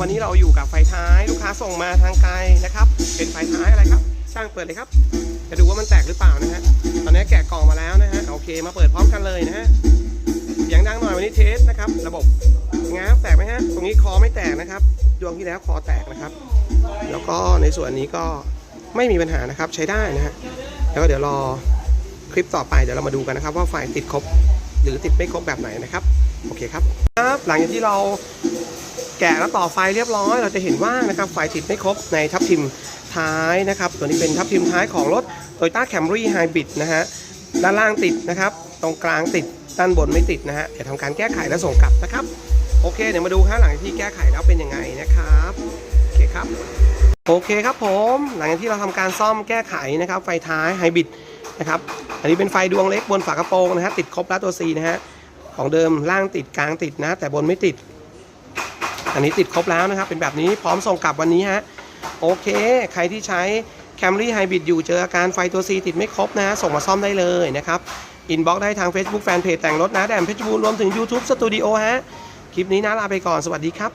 วันนี้เราอยู่กับไฟท้ายลูกค้าส่งมาทางไกลนะครับ เป็นไฟท้ายอะไรครับ ช่างเปิดเลยครับ จะดูว่ามันแตกหรือเปล่านะฮะ ตอนนี้แกะกล่องมาแล้วนะฮะ โอเค มาเปิดพร้อมกันเลยนะฮะเสียงดังหน่อยวันนี้เทสนะครับ ระบบง้างแตกไหมฮะ ตรงนี้คอไม่แตกนะครับ ดวงที่แล้วคอแตกนะครับ แล้วก็ในส่วนนี้ก็ไม่มีปัญหานะครับใช้ได้นะฮะ แล้วก็เดี๋ยวรอคลิปต่อไปเดี๋ยวเรามาดูกันนะครับ ว่าไฟติดครบหรือติดไม่ครบแบบไหนนะครับ โอเคครับ ครับ หลังจากที่เรา แกะแล้วต่อไฟเรียบร้อย เราจะเห็นว่านะครับไฟติดไม่ครบในทับทิมท้ายนะครับตัวนี้เป็นทับทิมท้ายของรถ Toyota Camry Hybrid นะฮะด้านล่างติดนะครับ ตรงกลางติดด้านบนไม่ติดนะฮะเดี๋ยวทำการแก้ไขและส่งกลับนะครับ โอเค เดี๋ยวมาดูฮะหลังจากที่แก้ไขแล้วเป็นยังไงนะครับโอเคครับโอเคครับผมหลังจากที่เราทำการซ่อมแก้ไขนะครับไฟท้ายไฮบริดนะครับอันนี้เป็นไฟดวงเล็กบนฝากระโปรงนะฮะติดครบแล้วตัว C นะฮะของเดิมล่างติดกลางติดนะ แต่บนไม่ติด อันนี้ติดครบแล้วนะครับ เป็นแบบนี้พร้อมส่งกลับวันนี้ฮะโอเค ใครที่ใช้ Camry Hybrid อยู่เจออาการไฟตัว C ติดไม่ครบนะ ส่งมาซ่อมได้เลยนะครับอินบ็อกได้ทาง Facebook Fanpage แต่งรถนะแดมเพชรบูรณ์รวมถึง YouTube Studio ฮะ คลิปนี้นะลาไปก่อนสวัสดีครับ